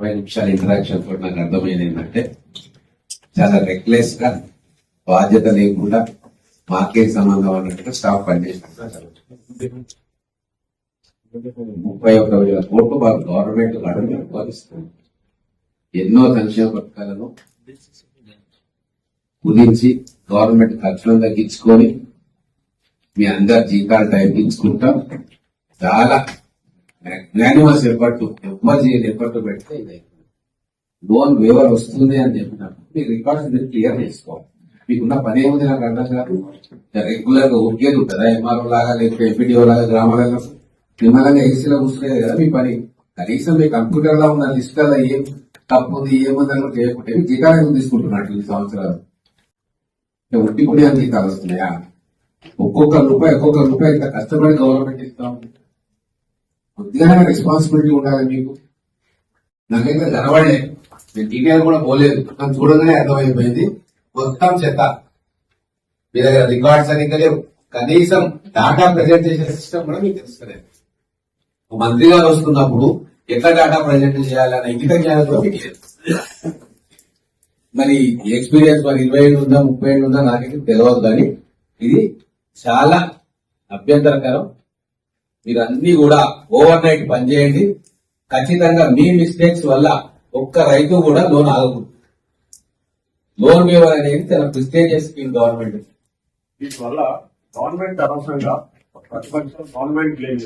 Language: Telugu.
ఇరవై నిమిషాల ఇంటరాక్షన్ తోటి నాకు అర్థమైంది ఏంటంటే చాలా రెక్లెస్గా బాధ్యత లేకుండా మాకే సంబంధం అన్నట్టుగా స్టాఫ్ పనిచేసినట్టు ముప్పై ఒక్క వేల కోట్లు వాళ్ళు గవర్నమెంట్ అడుగు పాలిస్తుంది ఎన్నో సంక్షేమ పథకాలను కుదించి గవర్నమెంట్ ఖర్చులను తగ్గించుకొని మీ అందరి జీతాలు తగ్గించుకుంటాం. చాలా జ్ఞానివాస్ ఎఫర్ట్ ఎవ్వరు చేయని ఎఫర్ట్ పెడితే ఇది లోన్ వేవర్ వస్తుంది అని చెప్పినప్పుడు మీ రికార్డ్స్ మీరు క్లియర్ చేసుకోవాలి. మీకున్న పని ఏముంది నాకు అర్థం కాదు. రెగ్యులర్గా ఒకేది ఉంటుందా? ఎంఆర్ఓ లాగా లేకపోతే ఎంపీడీఓ లాగా గ్రామాలలో? నిమ్మలంగా ఏసీలో కూర్చునే కదా మీ పని. కనీసం మీ కంప్యూటర్లో ఉన్న లిస్ట్లో ఏం తప్పు ఉంది ఏముంది అని చేయకుంటే మీ జీతాలు తీసుకుంటున్నట్టు ఈ సంవత్సరాలు? ఉట్టి కూడా అంత జీతాలు వస్తున్నాయా ఒక్కొక్క రూపాయి ఒక్కొక్క రూపాయి ఇంత కష్టపడి గవర్నమెంట్ ఇస్తా. ఉంది కొద్దిగా రెస్పాన్సిబిలిటీ ఉండాలి మీకు. నాకైతే కనబడలే నేను డీటెయిల్ కూడా పోలేదు. కానీ చూడగానే అర్థమైపోయింది. మొత్తం చెత్త. మీ దగ్గర రికార్డ్స్ సరిగ్గా లేవు. కనీసం డాటా ప్రజెంట్ చేసే సిస్టమ్ కూడా మీకు తెలుస్తలేదు. మంత్రి గారు వస్తున్నప్పుడు ఎట్లా డాటా ప్రజెంట్ చేయాలన్న ఇంకిత జ్ఞానం కూడా మీకు లేదు. మరి ఎక్స్పీరియన్స్ మరి ఇరవై ఏళ్ళు ఉందా ముప్పై ఏళ్ళు ఉందా నాకైతే తెలియదు కానీ ఇది చాలా అభ్యంతరకరం. మీరు అన్ని కూడా ఓవర్ నైట్ పనిచేయండి ఖచ్చితంగా మీ మిస్టేక్స్ వల్ల ఒక్క రైతు కూడా లోన్ ఆగకూడదు. లోన్ వేవర్ అనేది చాలా ప్రిస్టేజియస్ స్కీమ్ గవర్నమెంట్. దీనివల్ల గవర్నమెంట్ అనవసరంగా ప్రతిపక్షం గవర్నమెంట్ క్లెయిమ్